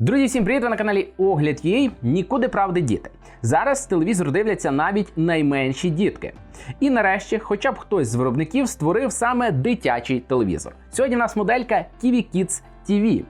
Друзі, всім привіт! Ви на каналі Огляд Єй. Нікуди правди діти. Зараз телевізор дивляться навіть найменші дітки. І нарешті, хоча б хтось з виробників створив саме дитячий телевізор. Сьогодні в нас моделька TV Kids TV.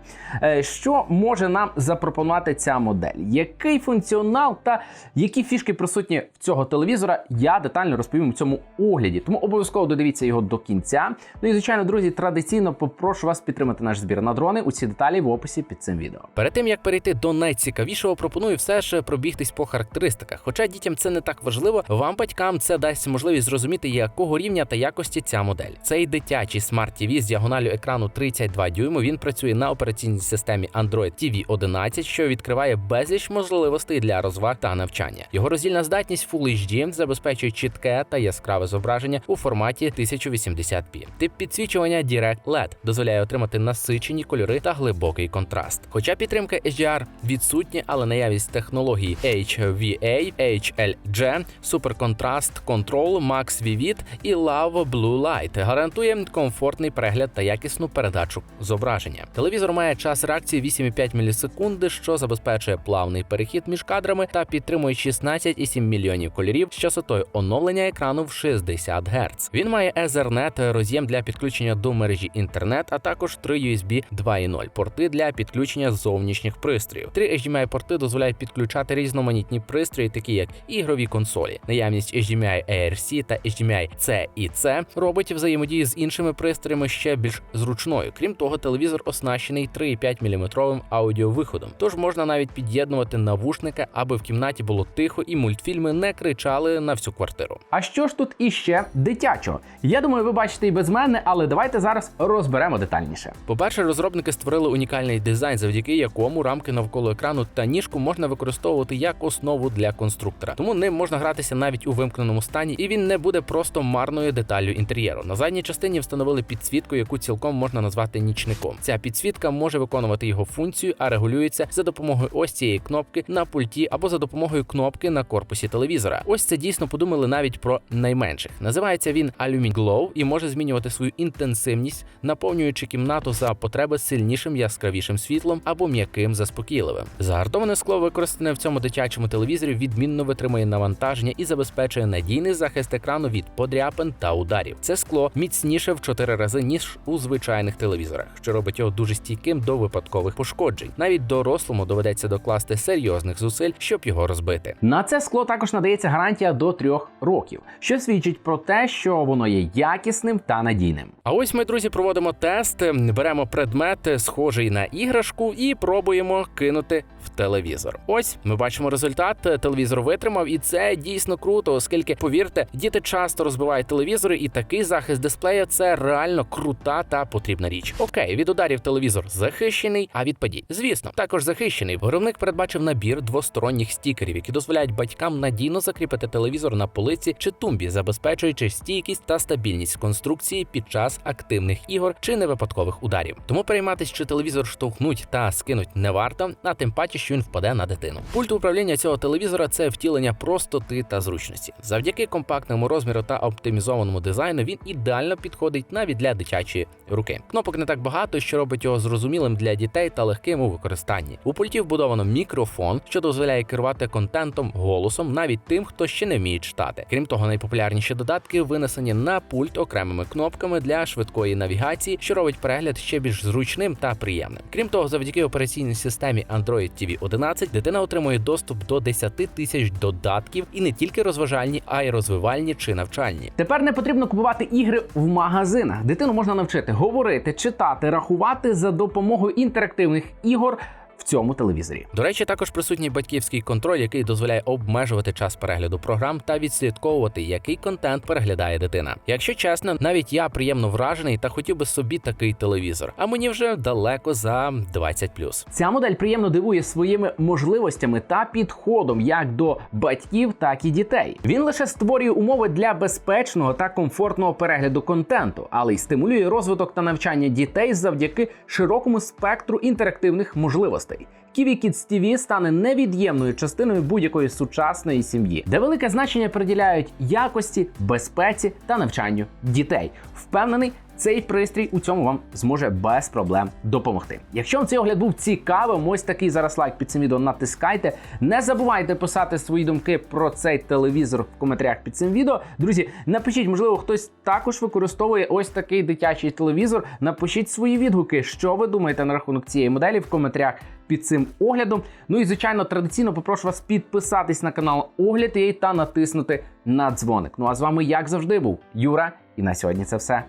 Е, Що може нам запропонувати ця модель? Який функціонал та які фішки присутні в цього телевізора? Я детально розповім у цьому огляді. Тому обов'язково додивіться його до кінця. Ну і звичайно, друзі, традиційно попрошу вас підтримати наш збір на дрони. Усі деталі в описі під цим відео. Перед тим як перейти до найцікавішого, пропоную все ж пробігтись по характеристиках. Хоча дітям це не так важливо, вам, батькам, це дасть можливість зрозуміти, якого рівня та якості ця модель. Цей дитячий смарт TV з діагоналю екрану 32 дюйму. Він працює на операційній системі Android TV 11, що відкриває безліч можливостей для розваг та навчання. Його роздільна здатність Full HD забезпечує чітке та яскраве зображення у форматі 1080p. Тип підсвічування Direct LED дозволяє отримати насичені кольори та глибокий контраст. Хоча підтримка HDR відсутня, але наявність технологій HVA, HLG, суперконтраст Control, Max Vivid і Love Blue Light гарантує комфортний перегляд та якісну передачу зображення. Телевізор має час реакції 8,5 мілісекунди, що забезпечує плавний перехід між кадрами та підтримує 16,7 мільйонів кольорів з частотою оновлення екрану в 60 Гц. Він має Ethernet, роз'єм для підключення до мережі інтернет, а також три USB 2.0 порти для підключення зовнішніх пристроїв. Три HDMI порти дозволяють підключати різноманітні пристрої, такі як ігрові консолі. Наявність HDMI ARC та HDMI C і C робить взаємодію з іншими пристроями ще більш зручною. Крім того, телевізор оснащений 3,5 мм аудіовиходом, тож можна навіть під'єднувати навушники, аби в кімнаті було тихо і мультфільми не кричали на всю квартиру. А що ж тут іще дитячого? Я думаю, ви бачите і без мене, але давайте зараз розберемо детальніше. По-перше, розробники створили унікальний дизайн, завдяки якому рамки навколо екрану та ніжку можна використовувати як основу для конструктора. Тому ним можна гратися навіть у вимкненому стані, і він не буде просто марною деталлю інтер'єру. На задній частині встановили підсвітку, яку цілком можна назвати нічником. Ця підсвітка може виконувати його функцію, а регулюється за допомогою ось цієї кнопки на пульті або за допомогою кнопки на корпусі телевізора. Ось це дійсно подумали навіть про найменших. Називається він Alumi Glow і може змінювати свою інтенсивність, наповнюючи кімнату за потреби сильнішим яскравішим світлом або м'яким заспокійливим. Загартоване скло, використане в цьому дитячому телевізорі, відмінно витримує навантаження і забезпечує надійний захист екрану від подряпин та ударів. Це скло міцніше в 4 рази ніж у звичайних телевізорах, що робить його дуже стійким до випадкових пошкоджень. Навіть дорослому доведеться докласти серйозних зусиль, щоб його розбити. На це скло також надається гарантія до трьох років, що свідчить про те, що воно є якісним та надійним. А ось ми, друзі, проводимо тест, беремо предмет, схожий на іграшку, і пробуємо кинути в телевізор. Ось ми бачимо результат. Телевізор витримав, і це дійсно круто, оскільки, повірте, діти часто розбивають телевізори, і такий захист дисплея це реально крута та потрібна річ. Окей, від ударів телевізор захищений, а від падінь, звісно, також захищений. Виробник передбачив набір двосторонніх стікерів, які дозволяють батькам надійно закріпити телевізор на полиці чи тумбі, забезпечуючи стійкість та стабільність конструкції під час активних ігор чи невипадкових ударів. Тому перейматись, чи телевізор штовхнуть та скинуть не варто, а тим паче, що він впаде на дитину. Пульт управління цього телевізора це втілення простоти та зручності. Завдяки компактному розміру та оптимізованому дизайну він ідеально підходить навіть для дитячої руки. Кнопок не так багато, що робить його зрозумілим для дітей та легким у використанні. У пульті вбудовано мікрофон, що дозволяє керувати контентом голосом навіть тим, хто ще не вміє читати. Крім того, найпопулярніші додатки винесені на пульт окремими кнопками для швидкої навігації, що робить перегляд ще більш зручним та приємним. Крім того, завдяки операційній системі Android TV 11 дитина отримує доступ до 10 тисяч додатків і не тільки розважальні, а й розвивальні чи навчальні. Тепер не потрібно купувати ігри в магазинах. Дитину можна навчити говорити, читати, рахувати за допомогою інтерактивних ігор. В цьому телевізорі До речі, також присутній батьківський контроль, який дозволяє обмежувати час перегляду програм та відслідковувати, який контент переглядає дитина. Якщо чесно, навіть я приємно вражений та хотів би собі такий телевізор, а мені вже далеко за 20+. ця модель приємно дивує своїми можливостями та підходом як до батьків, так і дітей. Він лише створює умови для безпечного та комфортного перегляду контенту, але й стимулює розвиток та навчання дітей завдяки широкому спектру інтерактивних можливостей. Kiwi Kids TV стане невід'ємною частиною будь-якої сучасної сім'ї, де велике значення приділяють якості, безпеці та навчанню дітей. Впевнений, Цей пристрій у цьому вам зможе без проблем допомогти. Якщо вам цей огляд був цікавим, ось такий зараз лайк під цим відео натискайте. Не забувайте писати свої думки про цей телевізор в коментарях під цим відео. Друзі, напишіть, можливо, хтось також використовує ось такий дитячий телевізор. Напишіть свої відгуки, що ви думаєте на рахунок цієї моделі в коментарях під цим оглядом. Ну і звичайно, традиційно попрошу вас підписатись на канал Огляд і та натиснути на дзвоник. Ну а з вами, як завжди, був Юра. І на сьогодні це все.